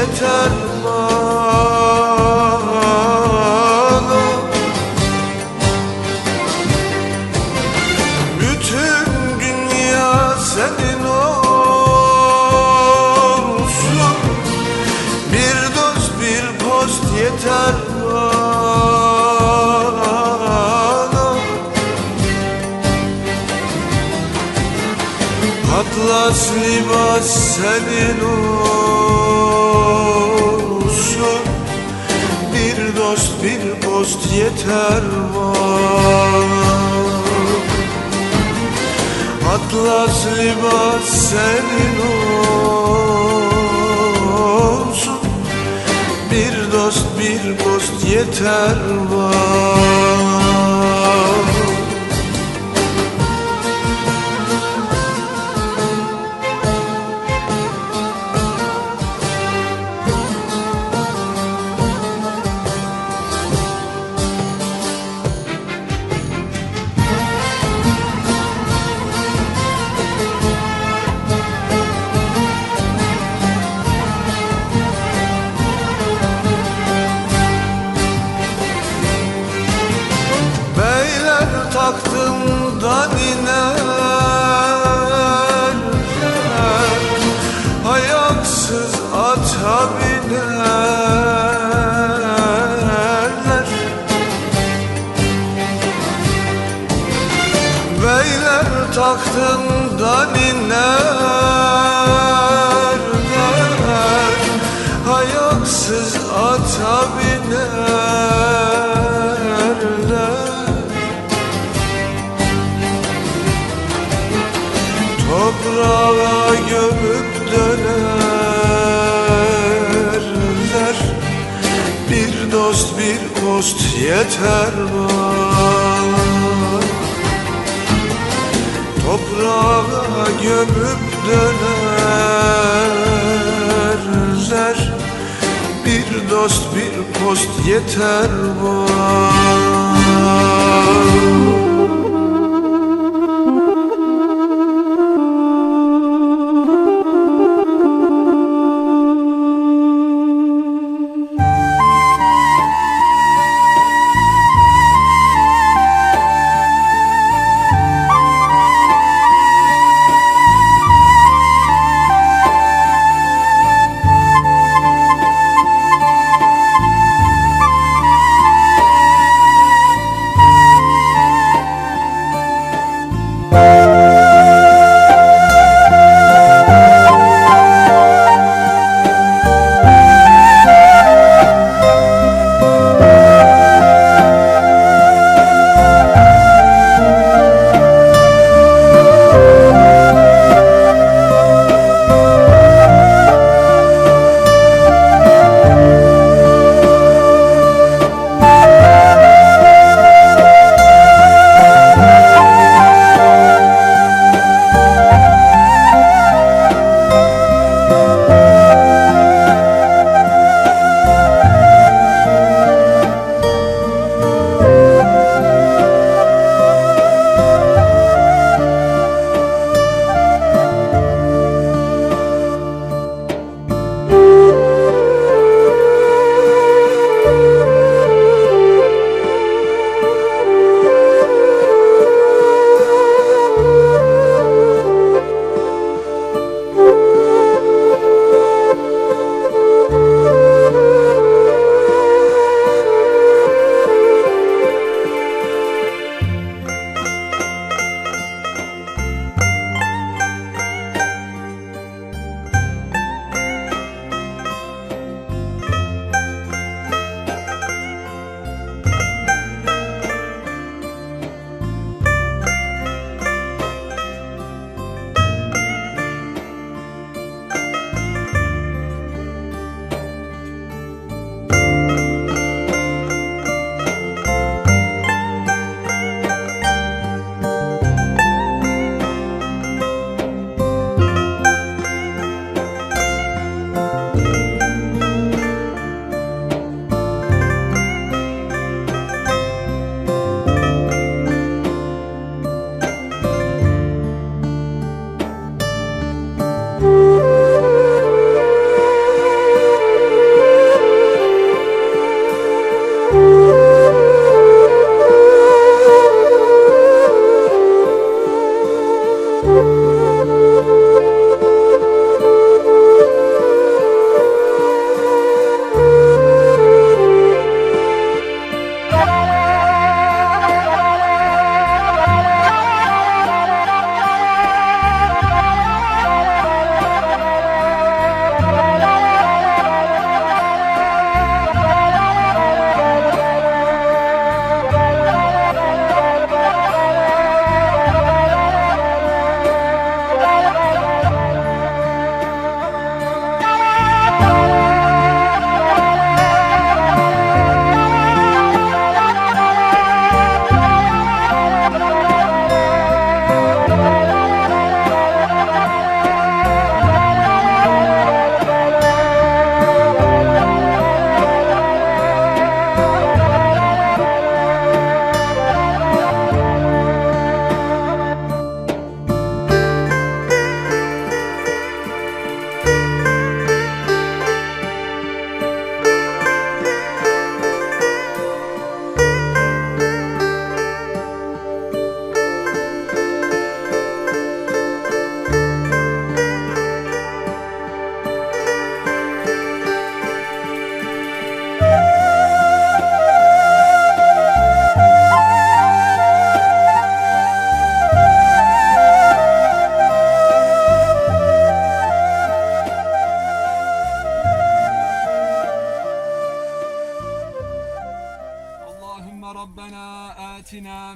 yeter bana. Bütün dünya senin olsun. Bir dost bir post yeter bana. Atlas libas senin olsun. Bir post yeter bana Atlas libas senin olsun. Bir dost bir post yeter bana Beyler taktımdan inerler Ayaksız ata binerler Toprağa gömüp dönerler Bir dost bir post yeter bana Toprağa gömüp dönerler Bir dost bir post yeter bana Oh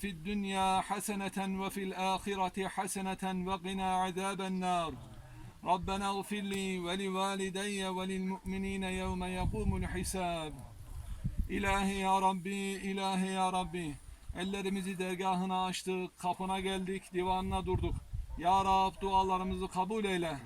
في الدنيا حسنة وفي الآخرة حسنة وقنا عذاب النار ربنا اغفر لي ولوالدي وللمؤمنين يوم يقوم الحساب İlahi ya Rabbi, ilahi ya Rabbi. Ellerimizi dergahına açtık, kapına geldik, divanına durduk. Ya Rab dualarımızı kabul eyle.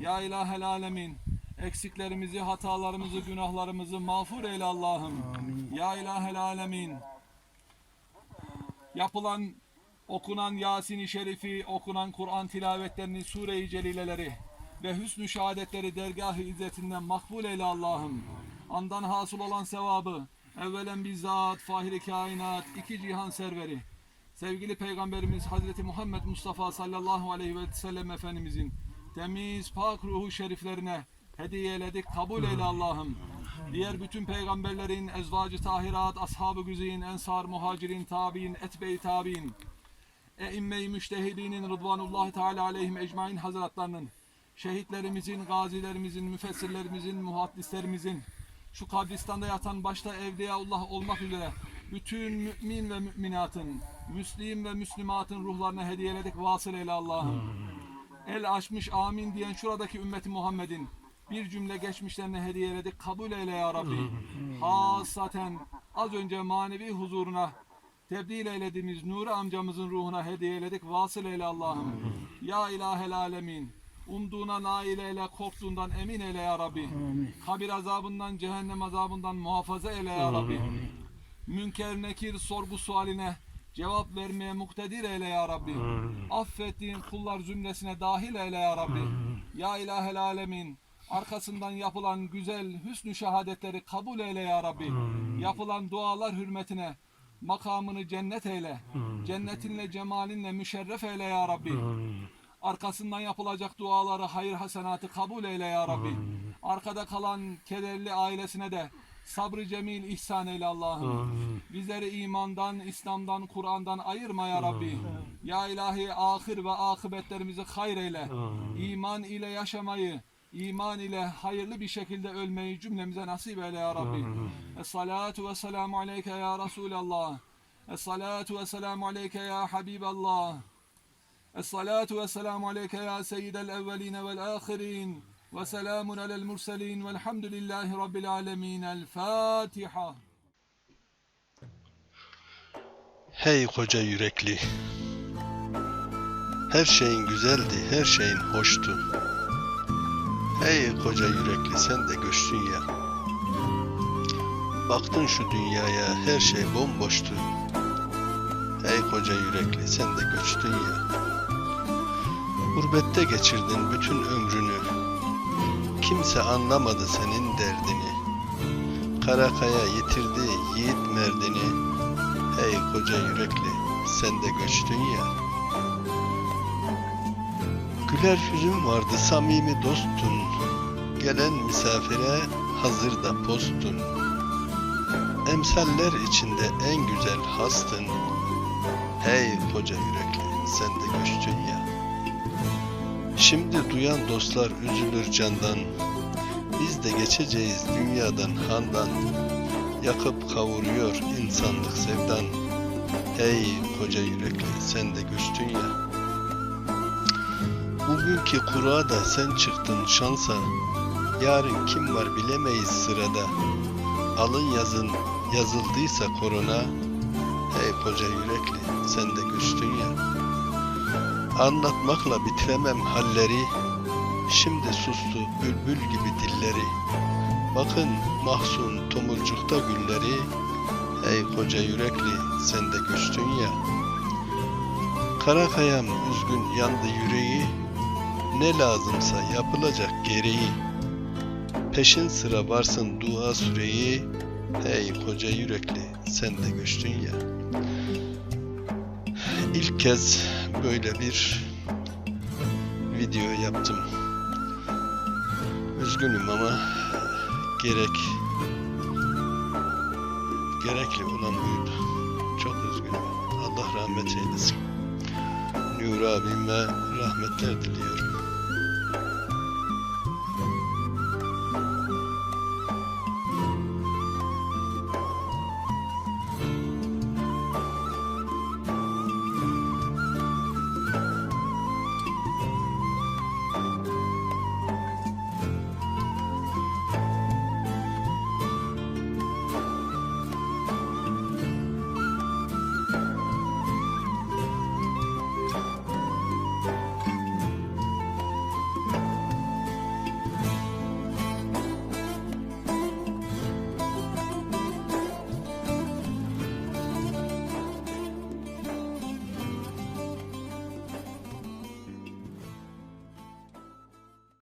Ya ilahel alemin. Eksiklerimizi, hatalarımızı, günahlarımızı mağfur eyle Allah'ım. Ya ilahel alemin. Yapılan, okunan Yasin-i Şerifi, okunan Kur'an tilavetlerini, Sure-i Celileleri ve hüsnü şehadetleri dergah-ı izzetinden makbul eyle Allah'ım. Andan hasıl olan sevabı, evvelen bizzat fahri kainat, iki cihan serveri, sevgili Peygamberimiz Hazreti Muhammed Mustafa sallallahu aleyhi ve sellem Efendimizin temiz pak ruhu şeriflerine hediye eyledik. Kabul eyle Allah'ım. Diğer bütün peygamberlerin, ezvacı tahirat, ashab-ı güzeyin, ensar, muhacirin, tabi'in, etbe-i tabi'in, eimme-i müştehidinin Rıdvanullahi Teala aleyhim ecmain hazretlerinin, şehitlerimizin, gazilerimizin, müfessirlerimizin, muhaddislerimizin, şu kabristanda yatan başta Evliyaullah olmak üzere bütün mümin ve müminatın, müslim ve müslümatın ruhlarına hediyeledik vasıl eyle Allah'ım. El açmış amin diyen şuradaki ümmeti Muhammed'in bir cümle geçmişlerine hediyeledik. Kabul eyle ya Rabbi. Hasaten az önce manevi huzuruna tebdil eylediğimiz Nuri amcamızın ruhuna hediyeledik. Vasıl eyle Allah'ım. Ya ilahel alemin. Umduğuna nail eyle, korktuğundan emin eyle ya Rabbi. Kabir azabından, cehennem azabından muhafaza eyle ya Rabbi. Münker nekir sorgu sualine cevap vermeye muktedir eyle ya Rabbi. Affettiğin kullar zümresine dahil eyle ya Rabbi. Ya ilahel alemin. Arkasından yapılan güzel hüsnü şehadetleri kabul eyle ya Rabbi. Yapılan dualar hürmetine makamını cennet eyle. Cennetinle cemalinle müşerref eyle ya Rabbi. Arkasından yapılacak duaları, hayır hasenatı kabul eyle ya Rabbi. Arkada kalan kederli ailesine de sabrı cemil ihsan eyle Allah'ım. Bizleri imandan, İslam'dan, Kur'an'dan ayırma ya Rabbi. Ya ilahi ahir ve akıbetlerimizi hayır eyle. İman ile yaşamayı, iman ile hayırlı bir şekilde ölmeyi cümlemize nasip eyle ya Rabbi. Es-salatu ve selamu aleyke ya Resulallah. Es-salatu ve selamu aleyke ya Habiballah. Es-salatu ve selamu aleyke ya seyyidel evveline vel ahirin. Ve selamun alel murselin velhamdülillahi rabbil alemin. El-Fatiha. Hey koca yürekli! Her şeyin güzeldi, her şeyin hoştu. Hey koca yürekli sen de göçtün ya. Baktın şu dünyaya her şey bomboştu. Hey koca yürekli sen de göçtün ya. Gurbette geçirdin bütün ömrünü. Kimse anlamadı senin derdini. Karakaya yitirdi yiğit merdini. Hey koca yürekli sen de göçtün ya. Güler yüzün vardı samimi dostun. Gelen misafire hazır da postun. Emsaller içinde en güzel hastın. Hey koca yürekli sen de göçtün ya. Şimdi duyan dostlar üzülür candan. Biz de geçeceğiz dünyadan handan. Yakıp kavuruyor insanlık sevdan. Hey koca yürekli sen de göçtün ya. Bugünkü kura da sen çıktın şansa. Yarın kim var bilemeyiz sırada. Alın yazın yazıldıysa korona. Hey koca yürekli sen de göçtün ya. Anlatmakla bitiremem halleri. Şimdi sustu bülbül gibi dilleri. Bakın mahzun tomurcukta gülleri. Ey koca yürekli sen de göçtün ya. Karakayam üzgün yandı yüreği. Ne lazımsa yapılacak gereği. Peşin sıra varsın dua süreyi. Ey koca yürekli sen de göçtün ya. İlk kez böyle bir video yaptım. Üzgünüm ama gerek gerekli olan buydu. Çok üzgünüm. Allah rahmet eylesin. Nur abime rahmetler diliyorum.